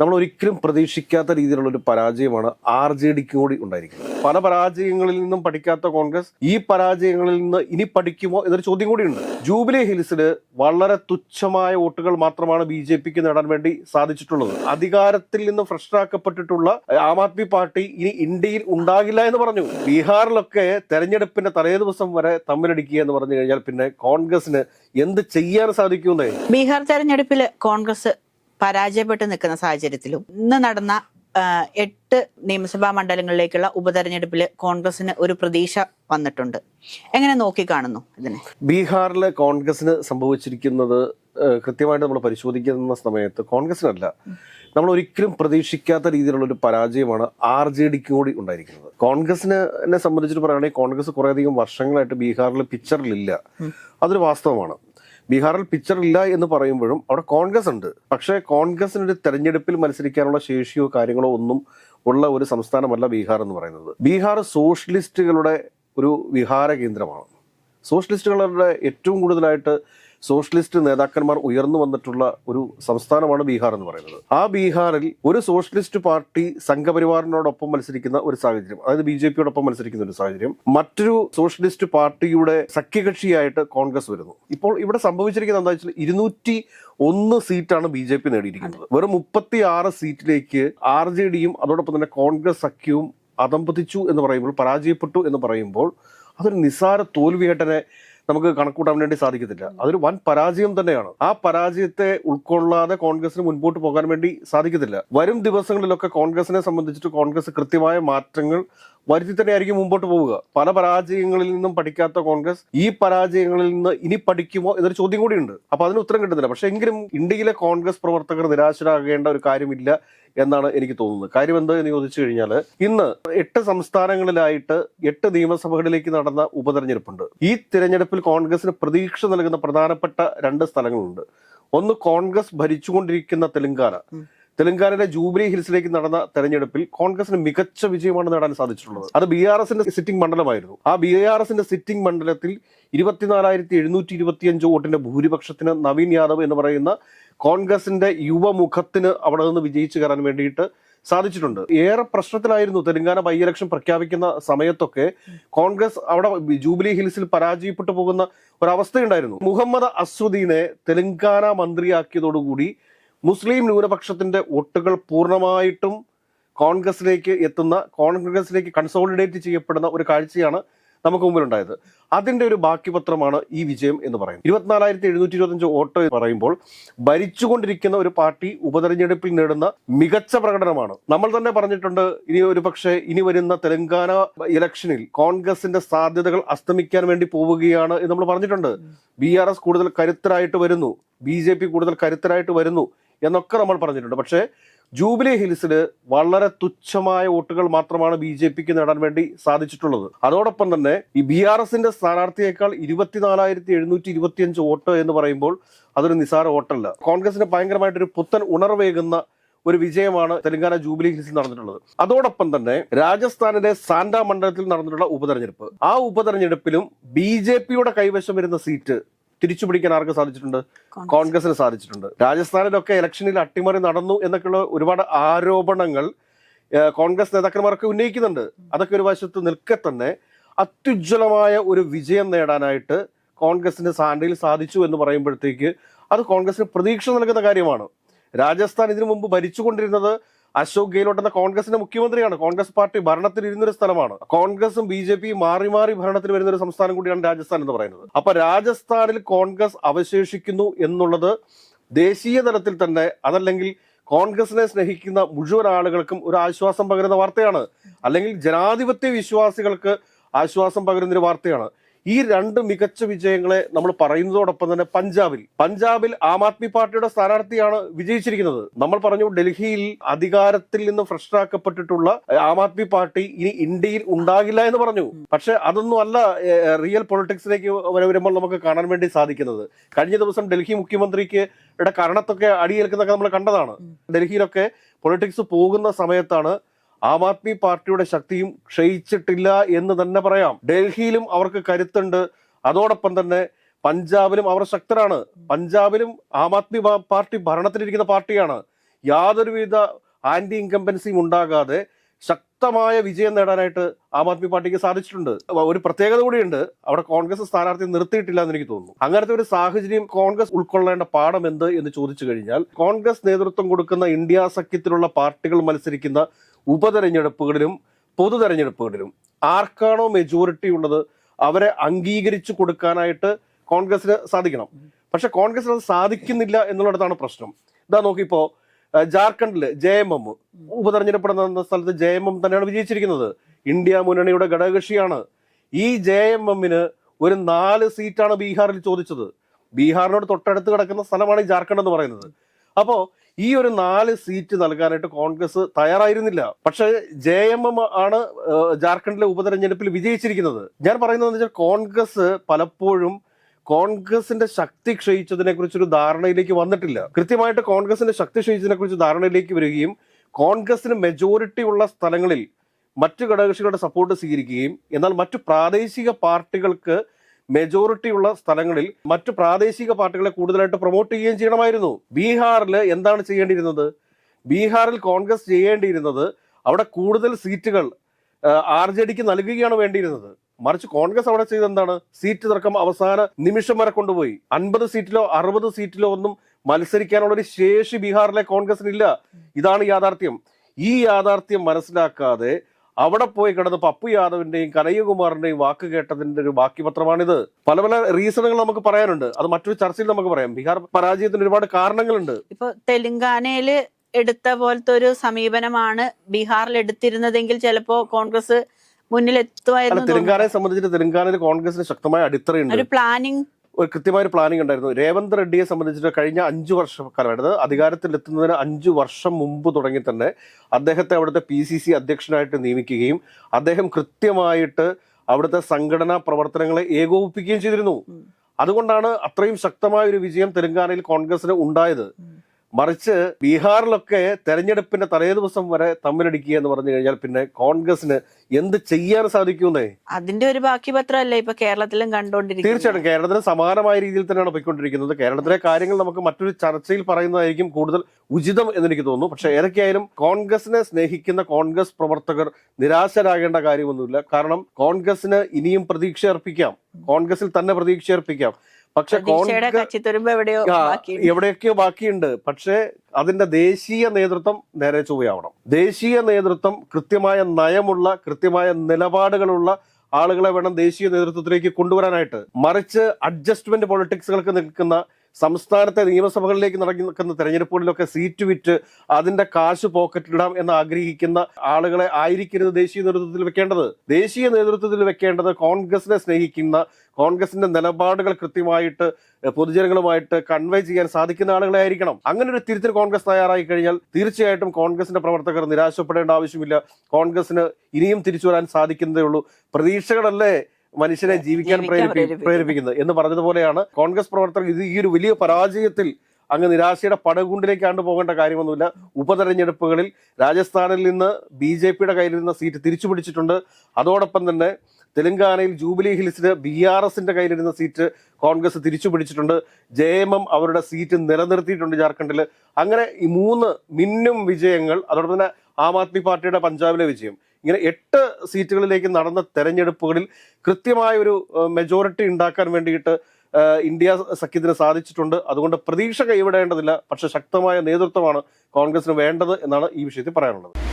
നമ്മൾ ഒരിക്കലും പ്രതീക്ഷിക്കാത്ത രീതിയിലുള്ള ഒരു പരാജയമാണ് ആർ ജെ ഡിക്ക് കൂടി ഉണ്ടായിരിക്കുന്നത്. പല പരാജയങ്ങളിൽ നിന്നും പഠിക്കാത്ത കോൺഗ്രസ് ഈ പരാജയങ്ങളിൽ നിന്ന് ഇനി പഠിക്കുമോ എന്നൊരു ചോദ്യം കൂടിയുണ്ട്. ജൂബിലി ഹിൽസിൽ വളരെ തുച്ഛമായ വോട്ടുകൾ മാത്രമാണ് ബി ജെ പിക്ക് നേടാൻ വേണ്ടി സാധിച്ചിട്ടുള്ളത്. അധികാരത്തിൽ നിന്ന് ഫ്രഷറാക്കപ്പെട്ടിട്ടുള്ള ആം ആദ്മി പാർട്ടി ഇനി ഇന്ത്യയിൽ ഉണ്ടാകില്ല എന്ന് പറഞ്ഞു. ബീഹാറിലൊക്കെ തെരഞ്ഞെടുപ്പിന്റെ തലേ ദിവസം വരെ തമ്മിലടിക്കുക എന്ന് പറഞ്ഞു കഴിഞ്ഞാൽ പിന്നെ കോൺഗ്രസിന് എന്ത് ചെയ്യാൻ സാധിക്കുമെന്നേ ബീഹാർ തെരഞ്ഞെടുപ്പിൽ കോൺഗ്രസ് പരാജയപ്പെട്ട് നിൽക്കുന്ന സാഹചര്യത്തിലും ഇന്ന് നടന്ന എട്ട് നിയമസഭാ മണ്ഡലങ്ങളിലേക്കുള്ള ഉപതെരഞ്ഞെടുപ്പിൽ കോൺഗ്രസിന് ഒരു പ്രതീക്ഷ വന്നിട്ടുണ്ട്. എങ്ങനെ നോക്കിക്കാണുന്നു ഇതിനെ? ബീഹാറിൽ കോൺഗ്രസിന് സംഭവിച്ചിരിക്കുന്നത് കൃത്യമായിട്ട് നമ്മൾ പരിശോധിക്കുന്ന സമയത്ത് കോൺഗ്രസിനല്ല. നമ്മൾ ഒരിക്കലും പ്രതീക്ഷിക്കാത്ത രീതിയിലുള്ള ഒരു പരാജയമാണ് ആർ ജെ ഡിക്ക് കൂടി ഉണ്ടായിരിക്കുന്നത്. കോൺഗ്രസിനെ എന്നെ സംബന്ധിച്ചിട്ട് പറയുകയാണെങ്കിൽ കോൺഗ്രസ് കുറേയധികം വർഷങ്ങളായിട്ട് ബീഹാറിൽ പിക്ചറിലില്ല അതൊരു വാസ്തവമാണ്. ബീഹാറിൽ പിക്ചർ ഇല്ല എന്ന് പറയുമ്പോഴും അവിടെ കോൺഗ്രസ് ഉണ്ട്. പക്ഷേ കോൺഗ്രസിന് ഒരു തെരഞ്ഞെടുപ്പിൽ മത്സരിക്കാനുള്ള ശേഷിയോ കാര്യങ്ങളോ ഒന്നും ഉള്ള ഒരു സംസ്ഥാനമല്ല ബീഹാർ എന്ന് പറയുന്നത്. ബീഹാർ സോഷ്യലിസ്റ്റുകളുടെ ഒരു വിഹാര കേന്ദ്രമാണ്. സോഷ്യലിസ്റ്റുകളുടെ ഏറ്റവും കൂടുതലായിട്ട് സോഷ്യലിസ്റ്റ് നേതാക്കന്മാർ ഉയർന്നു വന്നിട്ടുള്ള ഒരു സംസ്ഥാനമാണ് ബീഹാർ എന്ന് പറയുന്നത്. ആ ബീഹാറിൽ ഒരു സോഷ്യലിസ്റ്റ് പാർട്ടി സംഘപരിവാറിനോടൊപ്പം മത്സരിക്കുന്ന ഒരു സാഹചര്യം അതായത് ബി ജെ പിയോടൊപ്പം മത്സരിക്കുന്ന ഒരു സാഹചര്യം മറ്റൊരു സോഷ്യലിസ്റ്റ് പാർട്ടിയുടെ സഖ്യകക്ഷിയായിട്ട് കോൺഗ്രസ് വരുന്നു. ഇപ്പോൾ ഇവിടെ സംഭവിച്ചിരിക്കുന്നത് എന്താ വെച്ചാൽ ഇരുന്നൂറ്റി ഒന്ന് സീറ്റാണ് ബി ജെ പി നേടിയിരിക്കുന്നത്. വെറും മുപ്പത്തി ആറ് സീറ്റിലേക്ക് ആർ ജെ ഡിയും അതോടൊപ്പം തന്നെ കോൺഗ്രസ് സഖ്യവും അതമ്പതിച്ചു എന്ന് പറയുമ്പോൾ പരാജയപ്പെട്ടു എന്ന് പറയുമ്പോൾ അതൊരു നിസ്സാര തോൽവിയേട്ടനെ നമുക്ക് കണക്കൂട്ടാൻ വേണ്ടി സാധിക്കത്തില്ല. അതൊരു വൻ പരാജയം തന്നെയാണ്. ആ പരാജയത്തെ ഉൾക്കൊള്ളാതെ കോൺഗ്രസിന് മുൻപോട്ട് പോകാൻ വേണ്ടി സാധിക്കത്തില്ല. വരും ദിവസങ്ങളിലൊക്കെ കോൺഗ്രസിനെ സംബന്ധിച്ചിട്ട് കോൺഗ്രസ് കൃത്യമായ മാറ്റങ്ങൾ വരുത്തി തന്നെയായിരിക്കും മുമ്പോട്ട് പോവുക. പല പരാജയങ്ങളിൽ നിന്നും പഠിക്കാത്ത കോൺഗ്രസ് ഈ പരാജയങ്ങളിൽ നിന്ന് ഇനി പഠിക്കുമോ എന്നൊരു ചോദ്യം കൂടിയുണ്ട്. അപ്പൊ അതിന് ഉത്തരം കിട്ടുന്നില്ല. പക്ഷെ എങ്കിലും ഇന്ത്യയിലെ കോൺഗ്രസ് പ്രവർത്തകർ നിരാശരാകേണ്ട ഒരു കാര്യമില്ല എന്നാണ് എനിക്ക് തോന്നുന്നത്. കാര്യം എന്തോ എന്ന് ചോദിച്ചു കഴിഞ്ഞാൽ ഇന്ന് എട്ട് സംസ്ഥാനങ്ങളിലായിട്ട് എട്ട് നിയമസഭകളിലേക്ക് നടന്ന ഉപതെരഞ്ഞെടുപ്പുണ്ട്. ഈ തിരഞ്ഞെടുപ്പിൽ കോൺഗ്രസിന് പ്രതീക്ഷ നൽകുന്ന പ്രധാനപ്പെട്ട രണ്ട് സ്ഥലങ്ങളുണ്ട്. ഒന്ന് കോൺഗ്രസ് ഭരിച്ചുകൊണ്ടിരിക്കുന്ന തെലങ്കാന. തെലങ്കാനയിലെ ജൂബിലി ഹിൽസിലേക്ക് നടന്ന തെരഞ്ഞെടുപ്പിൽ കോൺഗ്രസിന് മികച്ച വിജയമാണ് നേടാൻ സാധിച്ചിട്ടുള്ളത്. അത് ബി ആർ എസിന്റെ സിറ്റിംഗ് മണ്ഡലമായിരുന്നു. ആ ബി ആർ എസിന്റെ സിറ്റിംഗ് മണ്ഡലത്തിൽ ഇരുപത്തിനാലായിരത്തി എഴുന്നൂറ്റി ഇരുപത്തിയഞ്ച് വോട്ടിന്റെ ഭൂരിപക്ഷത്തിന് നവീൻ യാദവ് എന്ന് പറയുന്ന കോൺഗ്രസിന്റെ യുവമുഖത്തിന് അവിടെ നിന്ന് വിജയിച്ചു കയറാൻ വേണ്ടിയിട്ട് സാധിച്ചിട്ടുണ്ട്. ഏറെ പ്രശ്നത്തിലായിരുന്നു തെലങ്കാന ബൈ ഇലക്ഷൻ പ്രഖ്യാപിക്കുന്ന സമയത്തൊക്കെ കോൺഗ്രസ് അവിടെ ജൂബിലി ഹിൽസിൽ പരാജയപ്പെട്ടു പോകുന്ന ഒരവസ്ഥയുണ്ടായിരുന്നു. മുഹമ്മദ് അസുദ്ദീനെ തെലങ്കാന മന്ത്രിയാക്കിയതോടുകൂടി മുസ്ലിം ന്യൂനപക്ഷത്തിന്റെ വോട്ടുകൾ പൂർണമായിട്ടും കോൺഗ്രസിലേക്ക് എത്തുന്ന കോൺഗ്രസിലേക്ക് കൺസോളിഡേറ്റ് ചെയ്യപ്പെടുന്ന ഒരു കാഴ്ചയാണ് നമുക്ക് മുമ്പിലുണ്ടായത്. അതിന്റെ ഒരു ബാക്കി പത്രമാണ് ഈ വിജയം എന്ന് പറയുന്നത്. ഇരുപത്തിനാലായിരത്തി എഴുന്നൂറ്റി ഇരുപത്തഞ്ച് വോട്ട് എന്ന് പറയുമ്പോൾ ഭരിച്ചുകൊണ്ടിരിക്കുന്ന ഒരു പാർട്ടി ഉപതെരഞ്ഞെടുപ്പിൽ നേടുന്ന മികച്ച പ്രകടനമാണ്. നമ്മൾ തന്നെ പറഞ്ഞിട്ടുണ്ട് ഇനി ഒരു പക്ഷേ ഇനി വരുന്ന തെലങ്കാന ഇലക്ഷനിൽ കോൺഗ്രസിന്റെ സാധ്യതകൾ അസ്തമിക്കാൻ വേണ്ടി പോവുകയാണ് എന്ന് നമ്മൾ പറഞ്ഞിട്ടുണ്ട്. ബി ആർ എസ് കൂടുതൽ കരുത്തരായിട്ട് വരുന്നു. ബി ജെ പി കൂടുതൽ കരുത്തരായിട്ട് വരുന്നു. എന്നൊക്കെ നമ്മൾ പറഞ്ഞിട്ടുണ്ട്. പക്ഷേ ജൂബിലി ഹിൽസിൽ വളരെ തുച്ഛമായ വോട്ടുകൾ മാത്രമാണ് ബി ജെ പിക്ക് നേടാൻ വേണ്ടി സാധിച്ചിട്ടുള്ളത്. അതോടൊപ്പം തന്നെ ഈ ബി ആർ എസിന്റെ സ്ഥാനാർത്ഥിയേക്കാൾ ഇരുപത്തിനാലായിരത്തി എഴുന്നൂറ്റി ഇരുപത്തിയഞ്ച് വോട്ട് എന്ന് പറയുമ്പോൾ അതൊരു നിസാര വോട്ടല്ല. കോൺഗ്രസിന് ഭയങ്കരമായിട്ടൊരു പുത്തൻ ഉണർവേകുന്ന ഒരു വിജയമാണ് തെലങ്കാന ജൂബിലി ഹിൽസിൽ നടന്നിട്ടുള്ളത്. അതോടൊപ്പം തന്നെ രാജസ്ഥാനിലെ സാന്റ മണ്ഡലത്തിൽ നടന്നിട്ടുള്ള ഉപതെരഞ്ഞെടുപ്പ്. ആ ഉപതെരഞ്ഞെടുപ്പിലും ബി ജെ പിയുടെ കൈവശം വരുന്ന സീറ്റ് തിരിച്ചുപിടിക്കാൻ ആർക്ക് സാധിച്ചിട്ടുണ്ട്? കോൺഗ്രസിന് സാധിച്ചിട്ടുണ്ട്. രാജസ്ഥാനിലൊക്കെ ഇലക്ഷനിൽ അട്ടിമറി നടന്നു എന്നൊക്കെയുള്ള ഒരുപാട് ആരോപണങ്ങൾ കോൺഗ്രസ് നേതാക്കന്മാരൊക്കെ ഉന്നയിക്കുന്നുണ്ട്. അതൊക്കെ ഒരു വശത്ത് നിൽക്കെ തന്നെ അത്യുജ്വലമായ ഒരു വിജയം നേടാനായിട്ട് കോൺഗ്രസിന് സാൻഡയിൽ സാധിച്ചു എന്ന് പറയുമ്പോഴത്തേക്ക് അത് കോൺഗ്രസിന് പ്രതീക്ഷ നൽകുന്ന കാര്യമാണ്. രാജസ്ഥാൻ ഇതിനു മുമ്പ് ഭരിച്ചുകൊണ്ടിരുന്നത് അശോക് ഗെഹ്ലോട്ട് എന്ന കോൺഗ്രസിന്റെ മുഖ്യമന്ത്രിയാണ്. കോൺഗ്രസ് പാർട്ടി ഭരണത്തിൽ ഇരുന്നൊരു സ്ഥലമാണ്. കോൺഗ്രസും ബി ജെ പിയും മാറി മാറി ഭരണത്തിൽ വരുന്ന ഒരു സംസ്ഥാനം കൂടിയാണ് രാജസ്ഥാൻ എന്ന് പറയുന്നത്. അപ്പൊ രാജസ്ഥാനിൽ കോൺഗ്രസ് അവശേഷിക്കുന്നു എന്നുള്ളത് ദേശീയ തലത്തിൽ തന്നെ അതല്ലെങ്കിൽ കോൺഗ്രസിനെ സ്നേഹിക്കുന്ന മുഴുവൻ ആളുകൾക്കും ഒരു ആശ്വാസം പകരുന്ന വാർത്തയാണ്. അല്ലെങ്കിൽ ജനാധിപത്യ വിശ്വാസികൾക്ക് ആശ്വാസം പകരുന്ന ഒരു വാർത്തയാണ്. ഈ രണ്ട് മികച്ച വിജയങ്ങളെ നമ്മൾ പറയുന്നതോടൊപ്പം തന്നെ പഞ്ചാബിൽ പഞ്ചാബിൽ ആം ആദ്മി പാർട്ടിയുടെ സ്ഥാനാർത്ഥിയാണ് വിജയിച്ചിരിക്കുന്നത്. നമ്മൾ പറഞ്ഞു ഡൽഹിയിൽ അധികാരത്തിൽ നിന്ന് ഫ്രഷറാക്കപ്പെട്ടിട്ടുള്ള ആം ആദ്മി പാർട്ടി ഇനി ഇന്ത്യയിൽ ഉണ്ടാകില്ല എന്ന് പറഞ്ഞു. പക്ഷെ അതൊന്നും അല്ല റിയൽ പൊളിറ്റിക്സിലേക്ക് വരെ വരുമ്പോൾ നമുക്ക് കാണാൻ വേണ്ടി സാധിക്കുന്നത്. കഴിഞ്ഞ ദിവസം ഡൽഹി മുഖ്യമന്ത്രിക്ക് ഇവിടെ കരണത്തൊക്കെ അടിയേൽക്കുന്നൊക്കെ നമ്മൾ കണ്ടതാണ്. ഡൽഹിയിലൊക്കെ പൊളിറ്റിക്സ് പോകുന്ന സമയത്താണ് ആം ആദ്മി പാർട്ടിയുടെ ശക്തിയും ക്ഷയിച്ചിട്ടില്ല എന്ന് തന്നെ പറയാം. ഡൽഹിയിലും അവർക്ക് കരുത്തുണ്ട്. അതോടൊപ്പം തന്നെ പഞ്ചാബിലും അവർ ശക്തരാണ്. പഞ്ചാബിലും ആം ആദ്മി പാർട്ടി ഭരണത്തിലിരിക്കുന്ന പാർട്ടിയാണ്. യാതൊരുവിധ ആന്റി ഇൻകമ്പൻസിയും ഉണ്ടാകാതെ ശക്തമായ വിജയം നേടാനായിട്ട് ആം ആദ്മി പാർട്ടിക്ക് സാധിച്ചിട്ടുണ്ട്. ഒരു പ്രത്യേകത കൂടിയുണ്ട്. അവിടെ കോൺഗ്രസ് സ്ഥാനാർത്ഥി നിർത്തിയിട്ടില്ല എന്ന് എനിക്ക് തോന്നുന്നു. അങ്ങനത്തെ ഒരു സാഹചര്യം കോൺഗ്രസ് ഉൾക്കൊള്ളേണ്ട പാഠം എന്ത് എന്ന് ചോദിച്ചു കഴിഞ്ഞാൽ കോൺഗ്രസ് നേതൃത്വം കൊടുക്കുന്ന ഇന്ത്യ സഖ്യത്തിലുള്ള പാർട്ടികൾ മത്സരിക്കുന്ന ഉപതെരഞ്ഞെടുപ്പുകളിലും പൊതു തെരഞ്ഞെടുപ്പുകളിലും ആർക്കാണോ മെജോറിറ്റി ഉള്ളത് അവരെ അംഗീകരിച്ചു കൊടുക്കാനായിട്ട് കോൺഗ്രസിന് സാധിക്കണം. പക്ഷെ കോൺഗ്രസിന് അത് സാധിക്കുന്നില്ല എന്നുള്ളടത്താണ് പ്രശ്നം. ഇതാ നോക്കിപ്പോ ജാർഖണ്ഡിൽ ജെ എം എം ഉപതെരഞ്ഞെടുപ്പ് നടന്ന സ്ഥലത്ത് ജെ എം എം തന്നെയാണ് വിജയിച്ചിരിക്കുന്നത്. ഇന്ത്യ മുന്നണിയുടെ ഘടകകക്ഷിയാണ്. ഈ ജെ എം എമ്മിന് ഒരു നാല് സീറ്റാണ് ബീഹാറിൽ ചോദിച്ചത്. ബീഹാറിനോട് തൊട്ടടുത്ത് കിടക്കുന്ന സ്ഥലമാണ് ഈ ജാർഖണ്ഡ് എന്ന് പറയുന്നത്. അപ്പോ ഈ ഒരു നാല് സീറ്റ് നൽകാനായിട്ട് കോൺഗ്രസ് തയ്യാറായിരുന്നില്ല. പക്ഷേ ജെ എം എം ആണ് ജാർഖണ്ഡിലെ ഉപതെരഞ്ഞെടുപ്പിൽ വിജയിച്ചിരിക്കുന്നത്. ഞാൻ പറയുന്നത് വെച്ചാൽ കോൺഗ്രസ് പലപ്പോഴും കോൺഗ്രസിന്റെ ശക്തി ക്ഷയിച്ചതിനെ കുറിച്ചൊരു ധാരണയിലേക്ക് വന്നിട്ടില്ല. കൃത്യമായിട്ട് കോൺഗ്രസിന്റെ ശക്തി ക്ഷയിച്ചതിനെ കുറിച്ച് ധാരണയിലേക്ക് വരികയും കോൺഗ്രസിന് മെജോറിറ്റി ഉള്ള സ്ഥലങ്ങളിൽ മറ്റു ഘടകകക്ഷികളുടെ സപ്പോർട്ട് സ്വീകരിക്കുകയും എന്നാൽ മറ്റു പ്രാദേശിക പാർട്ടികൾക്ക് മെജോറിറ്റി ഉള്ള സ്ഥലങ്ങളിൽ മറ്റു പ്രാദേശിക പാർട്ടികളെ കൂടുതലായിട്ട് പ്രൊമോട്ട് ചെയ്യുകയും ചെയ്യണമായിരുന്നു. ബീഹാറിൽ എന്താണ് ചെയ്യേണ്ടിയിരുന്നത്? ബീഹാറിൽ കോൺഗ്രസ് ചെയ്യേണ്ടിയിരുന്നത് അവിടെ കൂടുതൽ സീറ്റുകൾ ആർ ജെ ഡിക്ക് നൽകുകയാണ് വേണ്ടിയിരുന്നത്. മറിച്ച് കോൺഗ്രസ് അവിടെ ചെയ്തെന്താണ് സീറ്റ് തർക്കം അവസാന നിമിഷം വരെ കൊണ്ടുപോയി. അൻപത് സീറ്റിലോ അറുപത് സീറ്റിലോ ഒന്നും മത്സരിക്കാനുള്ള ഒരു ശേഷി ബീഹാറിലെ കോൺഗ്രസിനില്ല. ഇതാണ് യാഥാർത്ഥ്യം. ഈ യാഥാർത്ഥ്യം മനസ്സിലാക്കാതെ അവിടെ പോയി കിടന്ന് പപ്പു യാദവിന്റെയും കനയ്യകുമാറിന്റെയും വാക്ക് കേട്ടതിന്റെ ഒരു ബാക്കി പത്രമാണിത് പല പല റീസണുകൾ നമുക്ക് പറയാനുണ്ട്. അത് മറ്റൊരു ചർച്ചയിൽ നമുക്ക് പറയാം. ബീഹാർ പരാജയത്തിന് ഒരുപാട് കാരണങ്ങളുണ്ട്. ഇപ്പൊ തെലങ്കാനയിൽ എടുത്ത പോലത്തെ ഒരു സമീപനമാണ് ബീഹാറിൽ എടുത്തിരുന്നതെങ്കിൽ ചിലപ്പോ കോൺഗ്രസ് തോന്നുന്നു. തെലങ്കാനയെ സംബന്ധിച്ചിട്ട് തെലങ്കാനയിൽ കോൺഗ്രസിന് ശക്തമായ അടിത്തറയുണ്ട്. ഒരു പ്ലാനിങ് ഒരു കൃത്യമായ ഒരു പ്ലാനിംഗ് ഉണ്ടായിരുന്നു. രേവന്ത് റെഡ്ഡിയെ സംബന്ധിച്ചിട്ട് കഴിഞ്ഞ അഞ്ചു വർഷം അധികാരത്തിൽ എത്തുന്നതിന് അഞ്ചു വർഷം മുമ്പ് തുടങ്ങി തന്നെ അദ്ദേഹത്തെ അവിടുത്തെ പി സി സി അധ്യക്ഷനായിട്ട് നിയമിക്കുകയും അദ്ദേഹം കൃത്യമായിട്ട് അവിടുത്തെ സംഘടനാ പ്രവർത്തനങ്ങളെ ഏകോപിപ്പിക്കുകയും ചെയ്തിരുന്നു. അതുകൊണ്ടാണ് അത്രയും ശക്തമായ ഒരു വിജയം തെലങ്കാനയിൽ കോൺഗ്രസിന് ഉണ്ടായത്. മറിച്ച് ബീഹാറിലൊക്കെ തെരഞ്ഞെടുപ്പിന്റെ തലേ ദിവസം വരെ തമ്മിലടിക്കുക എന്ന് പറഞ്ഞു കഴിഞ്ഞാൽ പിന്നെ കോൺഗ്രസിന് എന്ത് ചെയ്യാൻ സാധിക്കുന്നേ? അതിന്റെ ഒരു ബാക്കി പത്രമല്ലേ ഇപ്പൊ കേരളത്തിലും കണ്ടോണ്ടിരിക്കുന്നത് തീർച്ചയായിട്ടും. കേരളത്തിന് സമാനമായ രീതിയിൽ തന്നെയാണ് പോയിക്കൊണ്ടിരിക്കുന്നത്. കേരളത്തിലെ കാര്യങ്ങൾ നമുക്ക് മറ്റൊരു ചർച്ചയിൽ പറയുന്നതായിരിക്കും കൂടുതൽ ഉചിതം എന്ന് എനിക്ക് തോന്നുന്നു. പക്ഷെ ഏതൊക്കെയായാലും കോൺഗ്രസിനെ സ്നേഹിക്കുന്ന കോൺഗ്രസ് പ്രവർത്തകർ നിരാശരാകേണ്ട കാര്യമൊന്നുമില്ല. കാരണം കോൺഗ്രസിന് ഇനിയും പ്രതീക്ഷ അർപ്പിക്കാം കോൺഗ്രസിൽ തന്നെ പ്രതീക്ഷ അർപ്പിക്കാം പക്ഷെ എവിടെയൊക്കെ ബാക്കിയുണ്ട്. പക്ഷേ അതിന്റെ ദേശീയ നേതൃത്വം നേരെ ചൊവ്വയാവണം. ദേശീയ നേതൃത്വം കൃത്യമായ നയമുള്ള കൃത്യമായ നിലപാടുകളുള്ള ആളുകളെ വേണം ദേശീയ നേതൃത്വത്തിലേക്ക് കൊണ്ടുവരാനായിട്ട്. മറിച്ച് അഡ്ജസ്റ്റ്മെന്റ് പൊളിറ്റിക്സുകൾക്ക് നിൽക്കുന്ന സംസ്ഥാനത്തെ നിയമസഭകളിലേക്ക് നടക്കുന്ന തെരഞ്ഞെടുപ്പുകളിലൊക്കെ സീറ്റ് വിറ്റ് അതിന്റെ കാശ് പോക്കറ്റിലിടാം എന്ന് ആഗ്രഹിക്കുന്ന ആളുകളെ ആയിരിക്കരുത് ദേശീയ നേതൃത്വത്തിൽ വെക്കേണ്ടത്. ദേശീയ നേതൃത്വത്തിൽ വെക്കേണ്ടത് കോൺഗ്രസിനെ സ്നേഹിക്കുന്ന കോൺഗ്രസിന്റെ നിലപാടുകൾ കൃത്യമായിട്ട് പൊതുജനങ്ങളുമായിട്ട് കൺവേ ചെയ്യാൻ സാധിക്കുന്ന ആളുകളെ ആയിരിക്കണം. അങ്ങനെ ഒരു തിരുത്തൽ കോൺഗ്രസ് തയ്യാറായി കഴിഞ്ഞാൽ തീർച്ചയായിട്ടും കോൺഗ്രസിന്റെ പ്രവർത്തകർ നിരാശപ്പെടേണ്ട ആവശ്യമില്ല. കോൺഗ്രസിന് ഇനിയും തിരിച്ചു വരാൻ സാധിക്കുന്നതേ ഉള്ളൂ. പ്രതീക്ഷകളല്ലേ? മനുഷ്യനെ ജീവിക്കാൻ ജീവിക്കാൻ പ്രേരിപ്പി പ്രേരിപ്പിക്കുന്നത്. പ്രേരിപ്പിക്കുന്നത്. എന്ന് പറഞ്ഞതുപോലെയാണ് കോൺഗ്രസ് പ്രവർത്തകർ ഇത് ഈ ഒരു വലിയ പരാജയത്തിൽ അങ്ങ് നിരാശയുടെ പടകുണ്ടിലേക്കാണ്ട് പോകേണ്ട കാര്യമൊന്നുമില്ല. ഉപതെരഞ്ഞെടുപ്പുകളിൽ രാജസ്ഥാനിൽ നിന്ന് ബി ജെ പിയുടെ കയ്യിൽ നിന്ന് സീറ്റ് തിരിച്ചു പിടിച്ചിട്ടുണ്ട്. അതോടൊപ്പം തന്നെ തെലങ്കാനയിൽ ജൂബിലി ഹിൽസിന് ബി ആർ എസിന്റെ കയ്യിലിരുന്ന സീറ്റ് കോൺഗ്രസ് തിരിച്ചു പിടിച്ചിട്ടുണ്ട്. ജെ എം എം അവരുടെ സീറ്റ് നിലനിർത്തിയിട്ടുണ്ട് ജാർഖണ്ഡിൽ അങ്ങനെ ഈ മൂന്ന് മിന്നും വിജയങ്ങൾ അതോടൊപ്പം തന്നെ ആം ആദ്മി പാർട്ടിയുടെ പഞ്ചാബിലെ വിജയം ഇങ്ങനെ എട്ട് സീറ്റുകളിലേക്ക് നടന്ന തെരഞ്ഞെടുപ്പുകളിൽ കൃത്യമായ ഒരു മെജോറിറ്റി ഉണ്ടാക്കാൻ വേണ്ടിയിട്ട് ഇന്ത്യ സഖ്യത്തിന് സാധിച്ചിട്ടുണ്ട്. അതുകൊണ്ട് പ്രതീക്ഷ കൈവിടേണ്ടതില്ല. പക്ഷെ ശക്തമായ നേതൃത്വമാണ് കോൺഗ്രസിന് വേണ്ടത് എന്നാണ് ഈ വിഷയത്തിൽ പറയാനുള്ളത്.